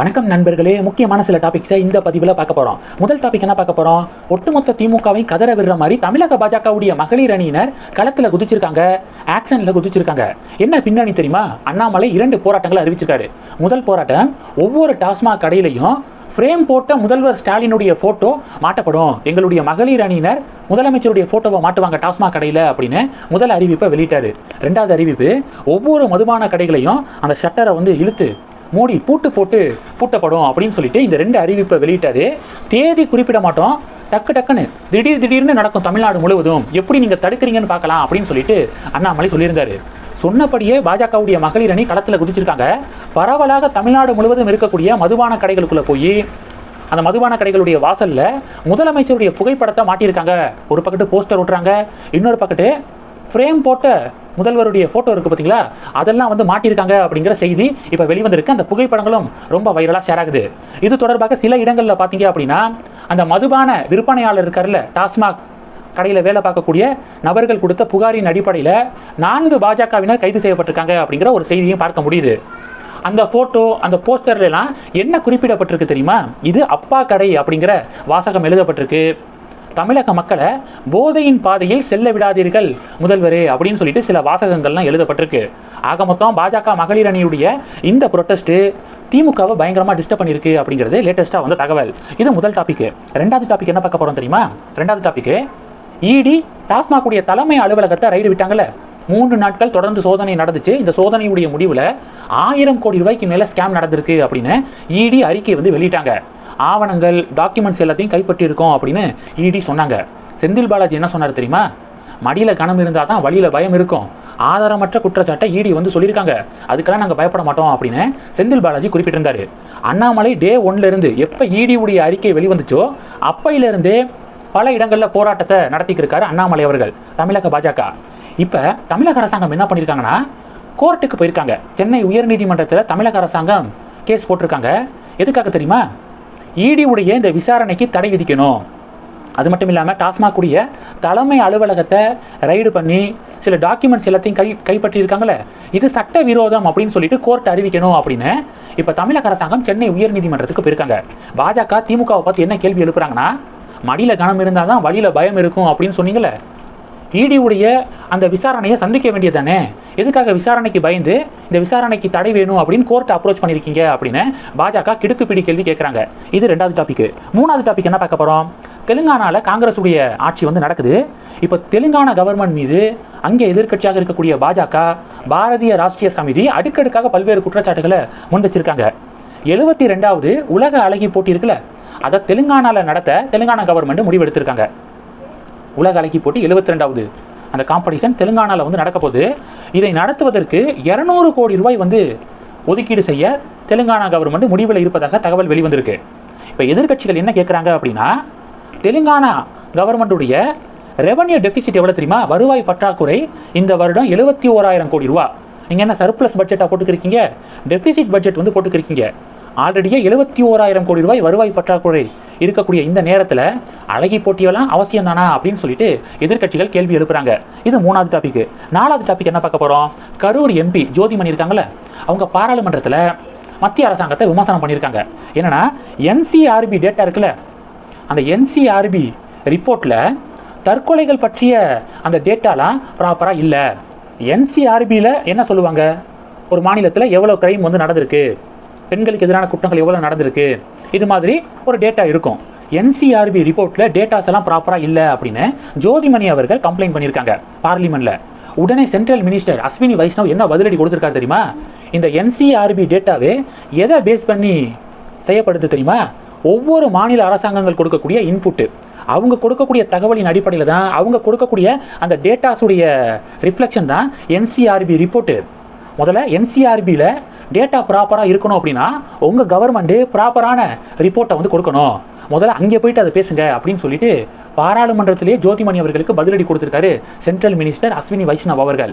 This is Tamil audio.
வணக்கம் நண்பர்களே. முக்கியமான சில டாபிக்ஸை இந்த பதிவில் பார்க்க போகிறோம் முதல் டாபிக் என்ன பார்க்க போகிறோம் ஒட்டுமொத்த திமுகவை கதற விடுற மாதிரி தமிழக பாஜகவுடைய மகளிர் அணியினர் களத்தில் குதிச்சிருக்காங்க. ஆக்ஷனில் குதிச்சிருக்காங்க. என்ன பின்னணி தெரியுமா? அண்ணாமலை இரண்டு போராட்டங்களை அறிவிச்சிருக்காரு. முதல் போராட்டம் ஒவ்வொரு டாஸ்மாக் கடையிலையும் ஃப்ரேம் போட்ட முதல்வர் ஸ்டாலினுடைய ஃபோட்டோ மாட்டப்படும். எங்களுடைய மகளிர் அணியினர் முதலமைச்சருடைய ஃபோட்டோவை மாட்டுவாங்க டாஸ்மாக் கடையில் அப்படின்னு முதல் அறிவிப்பை வெளியிட்டாரு. ரெண்டாவது அறிவிப்பு ஒவ்வொரு மதுபான கடைகளையும் அந்த ஷட்டரை வந்து இழுத்து மூடி பூட்டு போட்டு பூட்டப்படும் அப்படின்னு சொல்லிட்டு இந்த ரெண்டு அறிவிப்பை வெளியிட்டாரு. தேதி குறிப்பிட மாட்டோம் டக்கு டக்குன்னு திடீர் திடீர்னு நடக்கும் தமிழ்நாடு முழுவதும். எப்படி நீங்கள் தடுக்கிறீங்கன்னு பார்க்கலாம் அப்படின்னு சொல்லிட்டு அண்ணாமலை சொல்லியிருந்தாரு. சொன்னபடியே பாஜகவுடைய மகளிர் அணி களத்தில் குதிச்சிருக்காங்க. பரவலாக தமிழ்நாடு முழுவதும் இருக்கக்கூடிய மதுபான கடைகளுக்குள்ளே போய் அந்த மதுபான கடைகளுடைய வாசலில் முதலமைச்சருடைய புகைப்படத்தை மாட்டியிருக்காங்க. ஒரு பக்கத்து போஸ்டர் விட்டுறாங்க இன்னொரு பக்கத்து ஃப்ரேம் போட்ட முதல்வருடைய ஃபோட்டோ இருக்குது பார்த்தீங்களா அதெல்லாம் வந்து மாட்டியிருக்காங்க அப்படிங்கிற செய்தி இப்போ வெளிவந்திருக்கு. அந்த புகைப்படங்களும் ரொம்ப வைரலாக ஷேர் ஆகுது. இது தொடர்பாக சில இடங்களில் பார்த்தீங்க அப்படின்னா அந்த மதுபான விற்பனையாளர் இருக்கார்ல டாஸ்மாக் கடையில் வேலை பார்க்கக்கூடிய நபர்கள் கொடுத்த புகாரின் அடிப்படையில் நான்கு பாஜகவினர் கைது செய்யப்பட்டிருக்காங்க அப்படிங்கிற ஒரு செய்தியும் பார்க்க முடியுது. அந்த ஃபோட்டோ அந்த போஸ்டர்லாம் என்ன குறிப்பிடப்பட்டிருக்கு தெரியுமா? இது அப்பா கடை அப்படிங்கிற வாசகம் எழுதப்பட்டிருக்கு. தமிழக மக்களை போதையின் பாதையில் செல்ல விடாதீர்கள் முதல்வரே அப்படின்னு சொல்லிட்டு சில வாசகங்கள்லாம் எழுதப்பட்டிருக்கு. ஆக மொத்தம் பாஜக மகளிர் அணியுடைய இந்த புரொட்டஸ்ட்டு திமுகவை பயங்கரமாக டிஸ்டர்ப் பண்ணியிருக்கு அப்படிங்கிறது லேட்டஸ்ட்டாக வந்த தகவல். இது முதல் டாபிக் ரெண்டாவது டாபிக் என்ன பார்க்க போகிறோம் தெரியுமா? ரெண்டாவது டாபிக் இடி டாஸ்மாக் உடைய தலைமை அலுவலகத்தை ரைடு விட்டாங்கல்ல? மூன்று நாட்கள் தொடர்ந்து சோதனை நடந்துச்சு. இந்த சோதனையுடைய முடிவில் ஆயிரம் கோடி ரூபாய்க்கு மேலே ஸ்கேம் நடந்திருக்கு அப்படின்னு இடி அறிக்கை வந்து வெளியிட்டாங்க. ஆவணங்கள் டாக்குமெண்ட்ஸ் எல்லாத்தையும் கைப்பற்றியிருக்கோம் அப்படின்னு இடி சொன்னாங்க. செந்தில் பாலாஜி என்ன சொன்னார் தெரியுமா? மடியில் கணம் இருந்தால் தான் வழியில் பயம் இருக்கும். ஆதாரமற்ற குற்றச்சாட்டை இடி வந்து சொல்லியிருக்காங்க. அதுக்கெல்லாம் நாங்கள் பயப்பட மாட்டோம் அப்படின்னு செந்தில் பாலாஜி குறிப்பிட்டிருந்தாரு. அண்ணாமலை டே ஒன்ல இருந்து எப்போ இடி உடைய அறிக்கை வெளிவந்துச்சோ அப்பையிலேருந்தே பல இடங்களில் போராட்டத்தை நடத்திக்கிருக்காரு அண்ணாமலை அவர்கள் தமிழக பாஜக. இப்போ தமிழக அரசாங்கம் என்ன பண்ணியிருக்காங்கன்னா கோர்ட்டுக்கு போயிருக்காங்க. சென்னை உயர்நீதிமன்றத்தில் தமிழக அரசாங்கம் கேஸ் போட்டிருக்காங்க. எதுக்காக தெரியுமா? இடி உடைய இந்த விசாரணைக்கு தடை விதிக்கணும். அது மட்டும் இல்லாமல் டாஸ்மாக் உடைய தலைமை அலுவலகத்தை ரைடு பண்ணி சில டாக்குமெண்ட்ஸ் எல்லாத்தையும் கை கைப்பற்றியிருக்காங்களே இது சட்ட விரோதம் அப்படின்னு சொல்லிட்டு கோர்ட் அறிவிக்கணும் அப்படின்னு இப்போ தமிழக அரசாங்கம் சென்னை உயர்நீதிமன்றத்துக்கு போயிருக்காங்க. பாஜக திமுகவை பார்த்து என்ன கேள்வி எழுப்புறாங்கன்னா மடியில் கனம் இருந்தால் தான் வழியில் பயம் இருக்கும் அப்படின்னு சொன்னீங்களே இடி உடைய அந்த விசாரணையை சந்திக்க வேண்டியதானே எதுக்காக விசாரணைக்கு பயந்து இந்த விசாரணைக்கு தடை வேணும் அப்படின்னு கோர்ட் அப்ரோச் பண்ணியிருக்கீங்க அப்படின்னு பாஜக கிடுக்கு பிடி கேள்வி கேட்குறாங்க. இது ரெண்டாவது டாபிக் மூணாவது டாபிக் என்ன பார்க்க போகிறோம் தெலுங்கானாவில் காங்கிரஸ் உடைய ஆட்சி வந்து நடக்குது. இப்போ தெலுங்கானா கவர்மெண்ட் மீது அங்கே எதிர்க்கட்சியாக இருக்கக்கூடிய பாஜக பாரதிய ராஷ்டிரிய சமிதி அடுக்கடுக்காக பல்வேறு குற்றச்சாட்டுகளை முன் வச்சிருக்காங்க எழுபத்தி ரெண்டாவது உலக அழகி போட்டி இருக்குல்ல அதை தெலுங்கானாவில் நடத்த தெலுங்கானா கவர்மெண்ட் முடிவெடுத்திருக்காங்க. உலக அழகி போட்டி எழுபத்தி ரெண்டாவது அந்த காம்படிஷன் தெலுங்கானாவில் வந்து நடக்க போகுது. இதை நடத்துவதற்கு இரநூறு கோடி ரூபாய் வந்து ஒதுக்கீடு செய்ய தெலுங்கானா கவர்மெண்ட் முடிவில் இருப்பதாக தகவல் வெளிவந்திருக்கு. இப்போ எதிர்க்கட்சிகள் என்ன கேட்குறாங்க அப்படின்னா தெலுங்கானா கவர்மெண்ட்டுடைய ரெவன்யூ டெபிசிட் எவ்வளோ தெரியுமா? வருவாய் பற்றாக்குறை இந்த வருடம் எழுபத்தி ஓராயிரம் கோடி ரூபா. நீங்கள் என்ன சர்ப்ளஸ் பட்ஜெட்டாக போட்டுக்கிறீங்க டெபிசிட் பட்ஜெட் வந்து போட்டுக்கிறீங்க ஆல்ரெடியே எழுபத்தி ஓராயிரம் கோடி ரூபாய் வருவாய் பற்றாக்குறை இருக்கக்கூடிய இந்த நேரத்தில் அழகி போட்டியெல்லாம் அவசியம் தானா அப்படின்னு சொல்லிட்டு எதிர்க்கட்சிகள் கேள்வி எழுப்புறாங்க. இது மூணாவது டாபிக் நாலாவது டாபிக் என்ன பார்க்க போகிறோம் கரூர் எம்பி ஜோதிமணி இருக்காங்களே அவங்க பாராளுமன்றத்தில் மத்திய அரசாங்கத்தை விமர்சனம் பண்ணியிருக்காங்க. என்னன்னா என்சிஆர்பி டேட்டா இருக்குல்ல அந்த என்சிஆர்பி ரிப்போர்ட்டில் தற்கொலைகள் பற்றிய அந்த டேட்டாலாம் ப்ராப்பராக இல்லை. என்சிஆர்பியில் என்ன சொல்லுவாங்க? ஒரு மாநிலத்தில் எவ்வளோ கிரைம் வந்து நடந்திருக்கு? பெண்களுக்கு எதிரான குற்றங்கள் எவ்வளோ நடந்திருக்கு? இது மாதிரி ஒரு டேட்டா இருக்கும். என்சிஆர்பி ரிப்போர்ட்டில் டேட்டாஸ் எல்லாம் ப்ராப்பராக இல்லை அப்படின்னு ஜோதிமணி அவர்கள் கம்ப்ளைண்ட் பண்ணியிருக்காங்க பார்லிமெண்ட்டில் உடனே சென்ட்ரல் மினிஸ்டர் அஸ்வினி வைஷ்ணவ் என்ன பதிலடி கொடுத்துருக்காரு தெரியுமா? இந்த என்சிஆர்பி டேட்டாவே எதை பேஸ் பண்ணி செய்யப்படுது தெரியுமா? ஒவ்வொரு மாநில அரசாங்கங்கள் கொடுக்கக்கூடிய இன்புட்டு அவங்க கொடுக்கக்கூடிய தகவலின் அடிப்படையில் தான் அவங்க கொடுக்கக்கூடிய அந்த டேட்டாஸுடைய ரிஃப்ளெக்ஷன் தான் என்சிஆர்பி ரிப்போர்ட்டு முதல்ல என்சிஆர்பியில் டேட்டா ப்ராப்பராக இருக்கணும் அப்படின்னா உங்கள் கவர்மெண்ட்டு ப்ராப்பரான ரிப்போர்ட்டை வந்து கொடுக்கணும். முதல்ல அங்கே போயிட்டு அதை பேசுங்க அப்படின்னு சொல்லிட்டு பாராளுமன்றத்திலேயே ஜோதிமணி அவர்களுக்கு பதிலடி கொடுத்துருக்காரு சென்ட்ரல் மினிஸ்டர் அஸ்வினி வைஷ்ணவ் அவர்கள்.